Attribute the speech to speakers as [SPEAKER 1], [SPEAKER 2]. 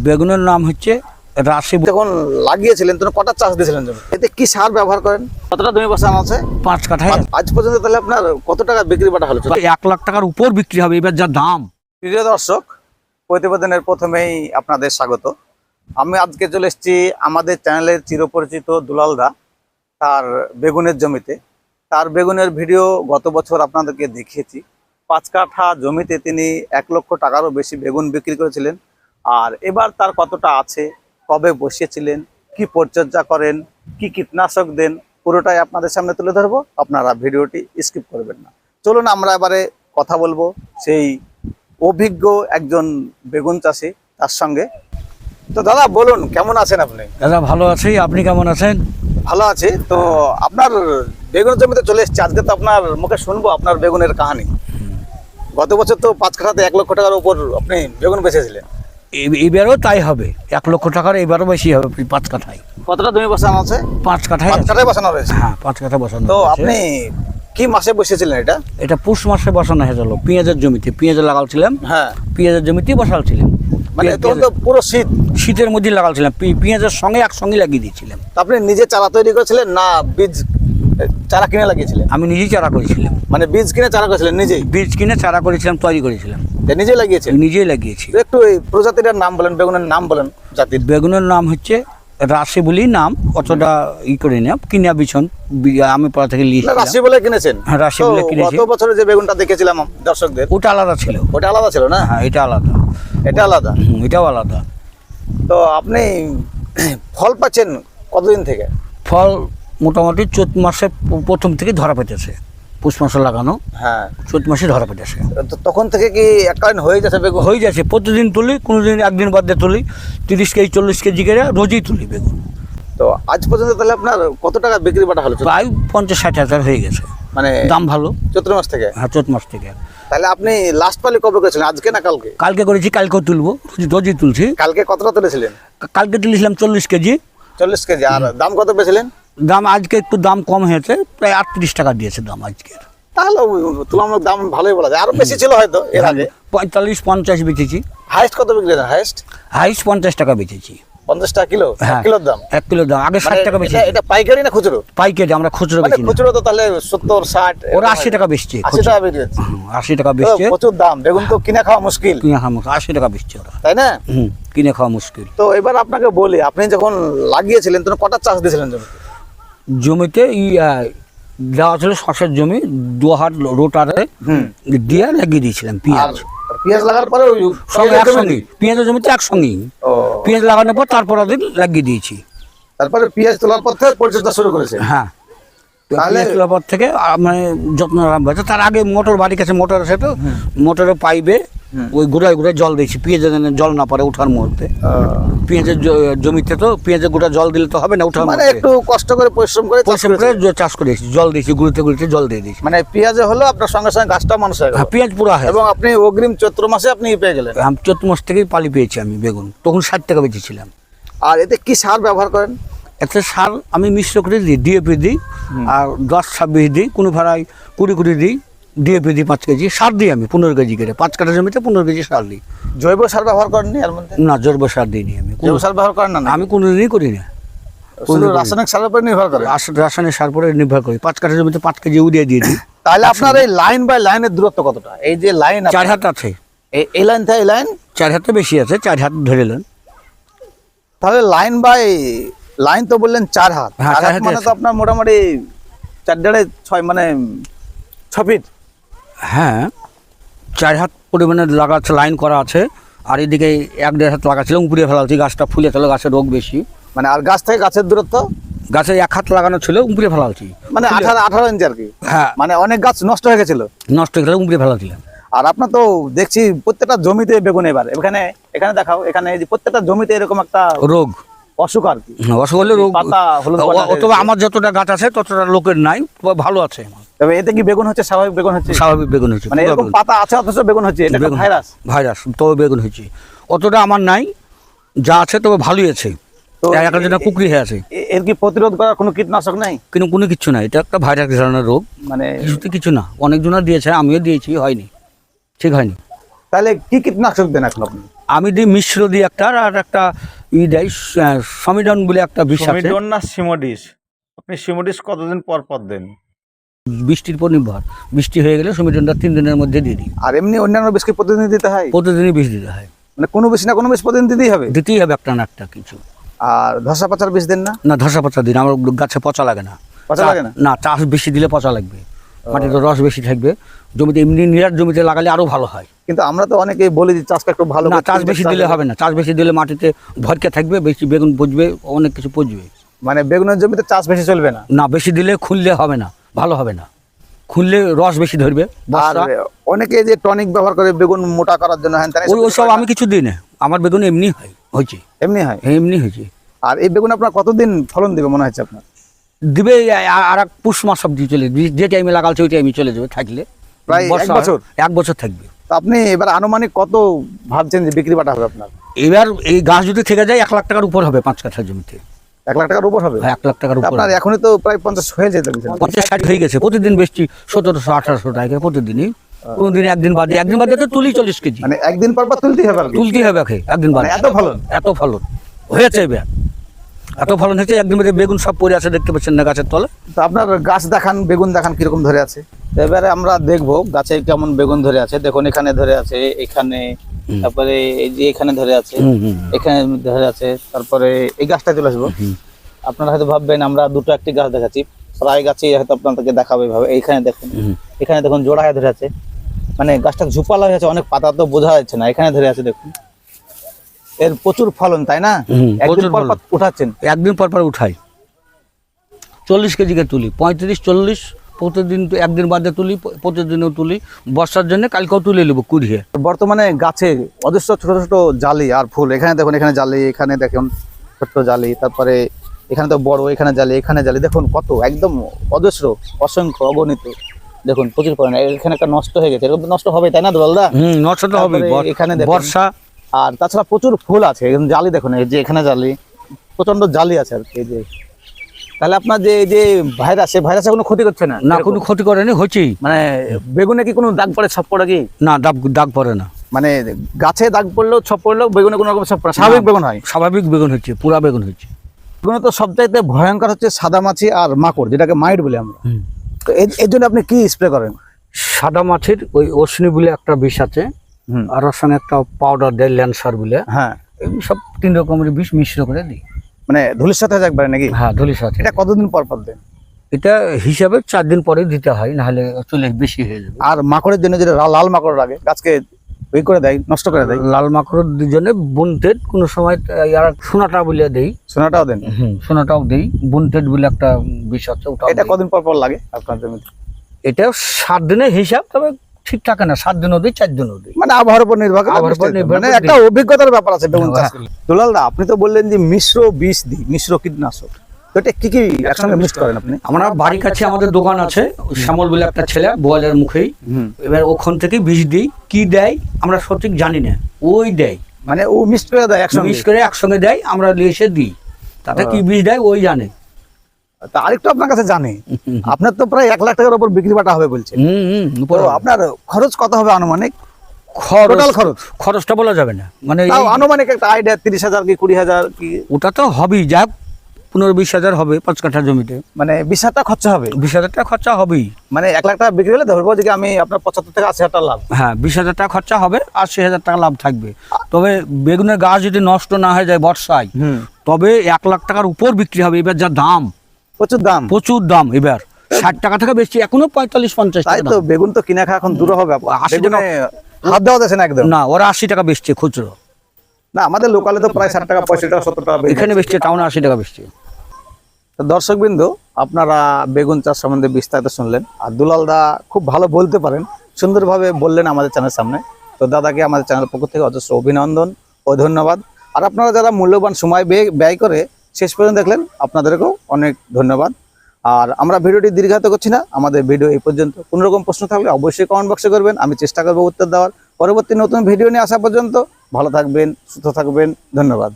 [SPEAKER 1] বেগুনের নাম হচ্ছে রাশি
[SPEAKER 2] যখন লাগিয়েছিলেন তখন কটা চাষ দিয়েছিলেন এতে কি সার ব্যবহার করেন? কতটা জমি বসান আছে?
[SPEAKER 1] পাঁচ কাঠায়
[SPEAKER 2] আজ- পর্যন্ত তাহলে আপনার কত টাকা বিক্রি বাটা হলো?
[SPEAKER 1] এক লাখ টাকার উপর বিক্রি হবে এবার যা দাম।
[SPEAKER 2] প্রিয় দর্শক প্রতিবেদনের প্রথমেই আপনাদের স্বাগত। আমি আজকে চলে এসেছি আমাদের চ্যানেলের চিরপরিচিত দুলাল দা তার বেগুনের জমিতে। তার বেগুনের ভিডিও গত বছর আপনাদেরকে দেখিয়েছি। পাঁচ কাঠা জমিতে তিনি এক লক্ষ টাকারও বেশি বেগুন বিক্রি করেছিলেন। আর এবার তার কতটা আছে কবে বসিয়েছিলেন কি পরিচর্যা করেন কি কীটনাশক দেন পুরোটাই আপনাদের সামনে তুলে ধরবো। আপনারা ভিডিওটি স্কিপ করবেন না। চলুন আমরা এবারে কথা বলব সেই অভিজ্ঞ একজন বেগুন চাষি তার সঙ্গে। তো দাদা বলুন কেমন আছেন আপনি?
[SPEAKER 1] দাদা ভালো আছি। আপনি কেমন আছেন?
[SPEAKER 2] ভালো আছি। তো আপনার বেগুন জমিতে চলে এসেছি। আজকে তো আপনার মুখে শুনব আপনার বেগুনের কাহানি। গত বছর তো পাঁচ কাঠাতে এক লক্ষ টাকার উপর আপনি বেগুন বেচেছিলেন।
[SPEAKER 1] এ- এবারও তাই হবে। এক লক্ষ টাকার এবারও বেশি হবে পাঁচ কাঠায়।
[SPEAKER 2] কতটা জমি বসানো আছে?
[SPEAKER 1] পাঁচ কাঠায়
[SPEAKER 2] পাঁচ। কাঠায় বসানো রয়েছে?
[SPEAKER 1] হ্যাঁ পাঁচ কাঠা বসানো
[SPEAKER 2] তো আপনি কি মাসে বসেছিলেন এটা?
[SPEAKER 1] এটা পুষ মাসে বসানো হয়েছিল। পেঁয়াজের জমিতে পেঁয়াজ লাগালছিলাম।
[SPEAKER 2] হ্যাঁ।
[SPEAKER 1] পেঁয়াজের জমিতেই বসালছিলাম।
[SPEAKER 2] মানে তখন তো পুরো শীত।
[SPEAKER 1] শীতের মধ্যে লাগালছিলাম। পেঁয়াজের সঙ্গে একসঙ্গে লাগিয়ে দিয়েছিলাম।
[SPEAKER 2] আপনি নিজে চারা তৈরি করেছিলেন না বীজ চারা কিনে লাগিয়েছিলেন?
[SPEAKER 1] আমি নিজেই চারা করেছিলাম।
[SPEAKER 2] মানে বীজ কিনে চারা করেছিলেন নিজেই?
[SPEAKER 1] বীজ কিনে চারা করেছিলাম তৈরি করেছিলাম।
[SPEAKER 2] যে নিজে লাগিয়েছেন?
[SPEAKER 1] নিজেই লাগিয়েছি।
[SPEAKER 2] একটু এই প্রজাতিটার নাম বলেন বেগুনের নাম বলেন জাতির।
[SPEAKER 1] বেগুনের নাম হচ্ছে রাশি বলি নাম অতটা ই করে না কিনা বিছন আমি পড়া থেকে লিখে
[SPEAKER 2] রাশি বলে কিনেছেন?
[SPEAKER 1] হ্যাঁ, রাশি বলে কিনেছি।
[SPEAKER 2] গত বছরে যে বেগুনটা দেখেছিলাম দর্শকদের
[SPEAKER 1] ওটা আলাদা ছিল।
[SPEAKER 2] ওটা আলাদা ছিল না?
[SPEAKER 1] হ্যাঁ এটা আলাদা।
[SPEAKER 2] এটা আলাদা?
[SPEAKER 1] হুম, এটাও আলাদা।
[SPEAKER 2] তো আপনি ফল পাচ্ছেন কতদিন থেকে?
[SPEAKER 1] ফল মোটামুটি চৈত মাসে প্রথম থেকে ধরা পেতেছে। পুষ মাসে লাগানো।
[SPEAKER 2] হ্যাঁ।
[SPEAKER 1] চৈত মাসে ধরা পেতেছে।
[SPEAKER 2] তখন থেকে কি এককালীন হয়ে যাচ্ছে বেগুন?
[SPEAKER 1] হয়ে যাচ্ছে। প্রতিদিন তুলি কোনো দিন একদিন বাদ দিয়ে তুলি। তিরিশ কেজি চল্লিশ কেজি করে রোজই তুলি বেগুন।
[SPEAKER 2] তো আজ পর্যন্ত তাহলে আপনার কত টাকা বিক্রি বাটা হলো?
[SPEAKER 1] প্রায় পঞ্চাশ ষাট হাজার হয়ে গেছে।
[SPEAKER 2] মানে
[SPEAKER 1] দাম ভালো।
[SPEAKER 2] চৈত্র মাস থেকে?
[SPEAKER 1] হ্যাঁ চৈত মাস থেকে।
[SPEAKER 2] তাহলে আপনি লাস্ট পালি কবে করেছিলেন? আজকে না কালকে?
[SPEAKER 1] কালকে করেছি কালকেও তুলবো। রোজ- রোজই তুলছি।
[SPEAKER 2] কালকে কতটা তুলেছিলেন?
[SPEAKER 1] কালকে তুলেছিলাম চল্লিশ কেজি।
[SPEAKER 2] চল্লিশ কেজি। আর দাম কত পেয়েছিলেন?
[SPEAKER 1] দাম আজকে একটু দাম কম হয়েছে প্রায় আটত্রিশ টাকা দিয়েছে দাম আজকের
[SPEAKER 2] তাহলে তুলনামূলক দাম ভালোই বলা যায়। আরও বেশি ছিল হয়তো এর আগে।
[SPEAKER 1] পঁয়তাল্লিশ পঞ্চাশ বেচেছি।
[SPEAKER 2] হাইস্ট কত বিক্রি হাইস্ট
[SPEAKER 1] হাইস্ট পঞ্চাশ টাকা বেচেছি।
[SPEAKER 2] পঞ্চাশ টাকা কিলো?
[SPEAKER 1] হ্যাঁ
[SPEAKER 2] কিলোর দাম?
[SPEAKER 1] এক কিলো দাম। আগে ষাট
[SPEAKER 2] মানে
[SPEAKER 1] টাকা
[SPEAKER 2] এটা- এটা পাইকারি না খুচরো?
[SPEAKER 1] পাইকারি আমরা খুচরো
[SPEAKER 2] মানে খুচরো তো তাহলে সত্তর ষাট
[SPEAKER 1] ওরা আশি টাকা বেচছে
[SPEAKER 2] আশি টাকা বিক্রি
[SPEAKER 1] আশি টাকা বেচছে।
[SPEAKER 2] প্রচুর দাম। বেগুন তো কিনে খাওয়া মুশকিল।
[SPEAKER 1] কিনে খাওয়া মুশকিল আশি টাকা বেচছে ওরা।
[SPEAKER 2] তাই না?
[SPEAKER 1] হুম কিনে খাওয়া মুশকিল।
[SPEAKER 2] তো এবার আপনাকে বলি আপনি যখন লাগিয়েছিলেন তখন কটা চাষ দিয়েছিলেন? জমিতে
[SPEAKER 1] জমিতে দেওয়া ছিল শসের জমি দু হাত রোটারে
[SPEAKER 2] হুম।
[SPEAKER 1] দিয়ে লাগিয়ে দিয়েছিলাম পিঁয়াজ।
[SPEAKER 2] পেঁয়াজ লাগার পরে ওই
[SPEAKER 1] সঙ্গে
[SPEAKER 2] পেঁয়াজের
[SPEAKER 1] একসঙ্গে পেঁয়াজের জমিতে একসঙ্গেই। পেঁয়াজ লাগানোর পর তারপর ওদের লাগিয়ে দিয়েছি।
[SPEAKER 2] তারপরে পেঁয়াজ তোলার পর থেকে পরিচর্যা শুরু করেছে।
[SPEAKER 1] হ্যাঁ। তোলার পর থেকে মানে যত্ন আরম্ভ হয়েছে তার আগে মোটর বাড়ির কাছে মোটর আছে তো মোটরে পাইবে ওই গুড়ায় গুড়ায় জল দিয়েছি। পেঁয়াজের যেন জল না পড়ে ওঠার মুহূর্তে। পেঁয়াজের জমিতে তো পেঁয়াজের গোটা জল দিলে তো হবে না ওঠার
[SPEAKER 2] মানে একটু কষ্ট করে পরিশ্রম করে
[SPEAKER 1] পরিশ্রম করে। চাষ করেছি জল দিয়েছি গুলিতে গুলিতে জল দিয়ে দিয়েছি।
[SPEAKER 2] মানে পেঁয়াজে হলো আপনার সঙ্গে সঙ্গে গাছটা মানুষ হয়ে
[SPEAKER 1] হ্যাঁ পেঁয়াজ পুরো হয়
[SPEAKER 2] এবং আপনি অগ্রিম চৈত্র মাসে আপনি পেয়ে গেলেন।
[SPEAKER 1] আমি চৈত্র মাস থেকেই পালি পেয়েছি আমি বেগুন। তখন ষাট টাকা বেঁচেছিলাম।
[SPEAKER 2] আর এতে কি সার ব্যবহার করেন?
[SPEAKER 1] একটা সার আমি মিশ্র করে দিই ডিএপি দিই আর দশ ছাব্বিশ দিই কোনো ভাড়ায় কুড়ি কুড়ি দিই ডিএপি দিই পাঁচ কেজি সার দিই আমি পনেরো কেজি করে। পাঁচ কাঠা জমিতে পনেরো কেজি সার দিই।
[SPEAKER 2] জৈব সার ব্যবহার করেননি এর মধ্যে?
[SPEAKER 1] না জৈব সার দিইনি আমি
[SPEAKER 2] জৈব সার ব্যবহার করেন না
[SPEAKER 1] আমি কোনো দিনই করি না।
[SPEAKER 2] রাসায়নিক সারের উপর নির্ভর করে?
[SPEAKER 1] রাসায়নিক সার পরে নির্ভর করি। পাঁচ কাঠা জমিতে পাঁচ কেজি ইউরিয়া দিয়ে দিই।
[SPEAKER 2] তাহলে আপনার এই লাইন বাই লাইনের দূরত্ব কতটা? এই যে লাইন
[SPEAKER 1] চার হাত আছে।
[SPEAKER 2] এই- লাইন থেকে এই লাইন?
[SPEAKER 1] চার হাতে বেশি আছে চার হাত ধরে নেন।
[SPEAKER 2] তাহলে লাইন বাই লাইন তো বললেন চার হাত।
[SPEAKER 1] হ্যাঁ,
[SPEAKER 2] চার হাত মানে তো আপনার মোটামুটি চার দেড়ে ছয় মানে ছ ফিট
[SPEAKER 1] হ্যাঁ চার হাত পরিমাণে লাগা লাইন করা আছে আর এদিকে এক দেড় হাত লাগা ছিল উপরে ফেলাচ্ছি গাছটা ফুলে চলে গাছের রোগ বেশি।
[SPEAKER 2] মানে আর গাছ থেকে গাছের দূরত্ব?
[SPEAKER 1] গাছে এক হাত লাগানো ছিল উপরে ফেলাচ্ছি
[SPEAKER 2] মানে আঠারো আঠারো ইঞ্চি আর কি?
[SPEAKER 1] হ্যাঁ।
[SPEAKER 2] মানে অনেক গাছ নষ্ট হয়ে গেছিল।
[SPEAKER 1] নষ্ট হয়ে গেলে উপরে ফেলাচ্ছিলাম
[SPEAKER 2] আর আপনার তো দেখছি প্রত্যেকটা জমিতে বেগুন এবার। এখানে এখানে দেখাও এখানে প্রত্যেকটা জমিতে এরকম একটা
[SPEAKER 1] রোগ।
[SPEAKER 2] অসুখ আর কি।
[SPEAKER 1] অসুখ রোগ
[SPEAKER 2] পাতা হলুদ
[SPEAKER 1] তবে আমার যতটা গাছ আছে ততটা লোকের নাই ভালো আছে
[SPEAKER 2] তবে এতে কি বেগুন হচ্ছে? স্বাভাবিক বেগুন হচ্ছে?
[SPEAKER 1] স্বাভাবিক বেগুন হয়েছে
[SPEAKER 2] মানে এরকম পাতা আছে অথচ বেগুন হচ্ছে এটা ভাইরাস।
[SPEAKER 1] ভাইরাস তবে বেগুন হয়েছে অতটা আমার নাই যা আছে তবে ভালোই আছে। একটা কুকরি হয়ে আছে।
[SPEAKER 2] এর কি প্রতিরোধ করার কোনো কীটনাশক নেই?
[SPEAKER 1] কিন্তু কোনো কিছু নাই এটা একটা ভাইরাস ধরনের রোগ।
[SPEAKER 2] মানে
[SPEAKER 1] কিছুতে কিছু না অনেকজনা দিয়েছে আমিও দিয়েছি হয়নি। ঠিক হয়নি।
[SPEAKER 2] তাহলে কি কীটনাশক দেন এখন আপনি?
[SPEAKER 1] আমি দিই মিশ্র দিই একটা আর একটা ই দেয় সমিডন বলে একটা বিষ আছে।
[SPEAKER 2] সমিডন না সিমোডিস আপনি সিমোডিস কতদিন পর পর দেন?
[SPEAKER 1] বৃষ্টির উপর নির্ভর। বৃষ্টি হয়ে গেলে সমিডনটা তিন দিনের মধ্যে দিয়ে দিই।
[SPEAKER 2] আর এমনি অন্যান্য বিষকে প্রতিদিন দিতে হয়?
[SPEAKER 1] প্রতিদিনই বিষ দিতে হয়।
[SPEAKER 2] মানে কোনো বেশি না কোনো বেশ প্রতিদিন দিতেই হবে?
[SPEAKER 1] দিতেই হবে একটা না একটা কিছু।
[SPEAKER 2] আর ধসা পাচার বেশ দেন না?
[SPEAKER 1] না ধসা পচা দিন আমার গাছে পচা লাগে না।
[SPEAKER 2] পচা লাগে না?
[SPEAKER 1] না চাষ বেশি দিলে পচা লাগবে। মাটিতে রস বেশি থাকবে। জমিতে এমনি নিরাট জমিতে লাগালে আরও ভালো হয়।
[SPEAKER 2] কিন্তু আমরা তো অনেকেই বলি যে চাষটা একটু ভালো
[SPEAKER 1] না চাষ বেশি দিলে হবে না চাষ বেশি দিলে মাটিতে ভরকে থাকবে বেশি বেগুন পচবে অনেক কিছু পচবে
[SPEAKER 2] মানে বেগুনের জমিতে চাষ বেশি চলবে না?
[SPEAKER 1] না বেশি দিলে খুললে হবে না ভালো হবে না। খুললে রস বেশি ধরবে
[SPEAKER 2] আর অনেকে যে টনিক ব্যবহার করে বেগুন মোটা করার জন্য
[SPEAKER 1] ওই ওসব আমি কিছু দিই না আমার বেগুন এমনি হয় হয়েছে।
[SPEAKER 2] এমনি হয়?
[SPEAKER 1] এমনি হয়েছে।
[SPEAKER 2] আর এই বেগুন আপনার কতদিন ফলন দিবে মনে হচ্ছে আপনার?
[SPEAKER 1] দিবে আর এক পুষ মাস সবজি চলে যে- যে টাইমে লাগালছে ওই টাইমে চলে যাবে থাকলে।
[SPEAKER 2] প্রায় এক বছর?
[SPEAKER 1] এক বছর থাকবে।
[SPEAKER 2] আপনি এবার আনুমানিক কত ভাবছেন যে বিক্রি বাটা হবে আপনার?
[SPEAKER 1] এবার এই গাছ যদি থেকে যায় এক লাখ টাকার উপর হবে পাঁচ কাঠা জমিতে।
[SPEAKER 2] এক লাখ টাকার উপর হবে?
[SPEAKER 1] হ্যাঁ, এক লাখ টাকার উপর
[SPEAKER 2] আপনার এখনই তো প্রায় পঞ্চাশ হয়ে যেতে
[SPEAKER 1] পঞ্চাশ ষাট হয়ে গেছে প্রতিদিন বেশি সতেরোশো আঠারোশো টাকা প্রতিদিনই। কোনোদিন একদিন বাদে একদিন বাদে তো তুলি চল্লিশ কেজি।
[SPEAKER 2] মানে একদিন পর পর তুলতেই হবে
[SPEAKER 1] তুলতেই হবে একদিন বাদে।
[SPEAKER 2] মানে এত ফলন?
[SPEAKER 1] এত ফলন। হয়েছে এবার। এত ফলন হয়েছে একদিন বাদে বেগুন সব পরে আছে দেখতে পাচ্ছেন না গাছের তলে।
[SPEAKER 2] তো আপনার গাছ দেখান বেগুন দেখান কীরকম ধরে আছে? এবারে আমরা দেখব গাছে কেমন বেগুন ধরে আছে। দেখুন এখানে ধরে আছে এখানে তারপরে এই যে এখানে ধরে আছে এখানে ধরে আছে তারপরে এই গাছটা চলে আসব। আপনারা হয়তো ভাববেন আমরা দুটো একটি গাছ দেখাচ্ছি। প্রায় গাছই হয়তো আপনাদেরকে দেখাবো এইভাবে। এইখানে দেখুন এখানে দেখুন জোড়া হয়ে ধরে আছে। মানে গাছটা ঝুপালা হয়ে আছে অনেক পাতা তো বোঝা যাচ্ছে না। এখানে ধরে আছে দেখুন। এর প্রচুর ফলন তাই না? একদিন
[SPEAKER 1] প্রচুর
[SPEAKER 2] পর পর উঠাচ্ছেন।
[SPEAKER 1] একদিন পর পর উঠাই। চল্লিশ কেজিকে তুলি? পঁয়ত্রিশ চল্লিশ প্রতিদিন তো একদিন বাদে তুলি প্রতিদিনও তুলি। বর্ষার জন্য কালকেও তুলে নেব কুড়িয়ে।
[SPEAKER 2] বর্তমানে গাছে অজস্র ছোট ছোট জালি আর ফুল এখানে দেখুন এখানে জালি এখানে দেখুন ছোট্ট জালি তারপরে এখানে তো বড় এখানে জালি এখানে জালি দেখুন কত একদম অজস্র অসংখ্য অগণিত। দেখুন প্রচুর পরিমাণে এখানে একটা নষ্ট হয়ে গেছে এরকম নষ্ট হবে তাই না দুলালদা
[SPEAKER 1] হুম নষ্ট তো হবে
[SPEAKER 2] এখানে
[SPEAKER 1] বর্ষা।
[SPEAKER 2] আর তাছাড়া প্রচুর ফুল আছে জালি দেখুন এই যে এখানে জালি প্রচণ্ড জালি আছে আর কি এই যে। তাহলে আপনার যে যে ভাইরাস এই ভাইরাসে কোনো ক্ষতি করছে না?
[SPEAKER 1] না কোনো ক্ষতি করেনি হচ্ছেই।
[SPEAKER 2] মানে বেগুনে কি কোনো দাগ পড়ে ছপ পড়ে কি?
[SPEAKER 1] না দাগ দাগ পড়ে না।
[SPEAKER 2] মানে গাছে দাগ পড়লেও ছপ পড়লেও বেগুনে কোনো রকম ছপ স্বাভাবিক বেগুন হয়?
[SPEAKER 1] স্বাভাবিক বেগুন হচ্ছে পুরা বেগুন হচ্ছে।
[SPEAKER 2] বেগুনে তো সবচাইতে ভয়ঙ্কর হচ্ছে সাদা মাছি আর মাকড় যেটাকে মাইট বলি আমরা। তো এর জন্য আপনি কি স্প্রে করেন?
[SPEAKER 1] সাদা মাছির ওই অশ্নি বলে একটা বিষ আছে আর ওর সঙ্গে একটা পাউডার দেয় ল্যান্সার বলে।
[SPEAKER 2] হ্যাঁ।
[SPEAKER 1] এগুলো সব তিন রকমের বিষ মিশ্র করে দিই।
[SPEAKER 2] মানে ধুলির সাথে একবারে নাকি?
[SPEAKER 1] হ্যাঁ ধলির সাথে
[SPEAKER 2] এটা কতদিন পর পর দেন?
[SPEAKER 1] এটা হিসাবে চার দিন পরে দিতে হয় নাহলে চলে বেশি হয়ে যাবে।
[SPEAKER 2] আর মাকড়ের জন্য যেটা লাল মাকড় লাগে গাছকে ওই করে দেয় নষ্ট করে দেয়?
[SPEAKER 1] লাল মাকড়ের দুজনে বুনটেড কোনো সময় আর সোনাটা বলে দেই।
[SPEAKER 2] সোনাটাও দেন?
[SPEAKER 1] হুম সোনাটাও দেই। বুনটেড বলে একটা বিষ আছে ওটাও
[SPEAKER 2] এটা। কদিন পর পর লাগে আপনার জমিতে
[SPEAKER 1] এটা সাত দিনের হিসাব তবে ঠিক থাকে না সাত দিনও দিই চার দিনও দিই
[SPEAKER 2] মানে আবহাওয়ার উপর নির্ভর করে
[SPEAKER 1] আবহাওয়ার উপর নির্ভর
[SPEAKER 2] মানে একটা অভিজ্ঞতার ব্যাপার আছে বেগুন চাষ। দুলাল দা আপনি তো বললেন যে মিশ্র বিষ দিই মিশ্র কীটনাশক। এটা কি কি একসঙ্গে মিক্স করেন আপনি?
[SPEAKER 1] আমরা বাড়ির কাছে আমাদের দোকান আছে শ্যামল বলে একটা ছেলে বোয়ালের মুখেই।
[SPEAKER 2] হুম।
[SPEAKER 1] এবার ওখান থেকে বীজ দিই কি দেয় আমরা সঠিক জানি না ওই দেয়।
[SPEAKER 2] মানে ও মিক্স করে দেয় একসঙ্গে?
[SPEAKER 1] বীজ করে একসঙ্গে দেয় আমরা নিয়ে এসে দিই। তাতে কি বীজ দেয় ওই জানে।
[SPEAKER 2] তা আরেকটু আপনার কাছে জানে। আপনার তো প্রায় এক লাখ টাকার উপর বিক্রি বাটা হবে বলছে
[SPEAKER 1] হুম হুম
[SPEAKER 2] তো আপনার খরচ কত হবে আনুমানিক?
[SPEAKER 1] খরচ
[SPEAKER 2] খরচ।
[SPEAKER 1] খরচটা বলা যাবে না। মানে
[SPEAKER 2] আনুমানিক একটা আইডিয়া তিরিশ হাজার কি কুড়ি হাজার কি?
[SPEAKER 1] ওটা তো হবেই যা পনেরো বিশ হাজার হবে পাঁচ কাঠা জমিতে।
[SPEAKER 2] মানে বিশ হাজার টাকা খরচা হবে।
[SPEAKER 1] বিশ হাজার টাকা খরচা হবেই।
[SPEAKER 2] মানে এক লাখ টাকা বিক্রি হলে ধরবো যে আমি আপনার পঁচাত্তর থেকে আশি হাজার লাভ।
[SPEAKER 1] হ্যাঁ বিশ হাজার টাকা খরচা হবে আশি হাজার টাকা লাভ থাকবে। তবে বেগুনের গাছ যদি নষ্ট না হয়ে যায় বর্ষায় তবে এক লাখ টাকার উপর বিক্রি হবে এবার যা দাম।
[SPEAKER 2] প্রচুর দাম।
[SPEAKER 1] প্রচুর দাম এবার। ষাট টাকা থেকে বেশি এখনও পঁয়তাল্লিশ পঞ্চাশ
[SPEAKER 2] তাই
[SPEAKER 1] টাকা
[SPEAKER 2] তো বেগুন তো কিনা খাওয়া এখন দূর হবে।
[SPEAKER 1] আশি
[SPEAKER 2] বেগুনে হাত দেওয়া যাচ্ছে না একদম।
[SPEAKER 1] না ওরা আশি টাকা বেচছে খুচরো।
[SPEAKER 2] না আমাদের লোকালে তো প্রায় ষাট টাকা পঁয়ষট্টি টাকা সত্তর টাকা
[SPEAKER 1] এখানে বেচছে টাউনে আশি টাকা বেচছে।
[SPEAKER 2] তো দর্শকবৃন্দ আপনারা বেগুন চাষ সম্বন্ধে বিস্তারিত শুনলেন। আর দুলাল দা খুব ভালো বলতে পারেন সুন্দরভাবে বললেন আমাদের চ্যানেলের সামনে। তো দাদাকে আমাদের চ্যানেলের পক্ষ থেকে অজস্র অভিনন্দন ও ধন্যবাদ। আর আপনারা যারা মূল্যবান সময় ব্যয় করে শেষ পর্যন্ত দেখলেন, আপনাদেরকেও অনেক ধন্যবাদ। আর আমরা ভিডিওটি দীর্ঘাত করছি না, আমাদের ভিডিও এই পর্যন্ত। কোনো রকম প্রশ্ন থাকলে অবশ্যই কমেন্ট বক্সে করবেন, আমি চেষ্টা করব উত্তর দেওয়ার। পরবর্তী নতুন ভিডিও নিয়ে আসা পর্যন্ত ভালো থাকবেন, সুস্থ থাকবেন, ধন্যবাদ।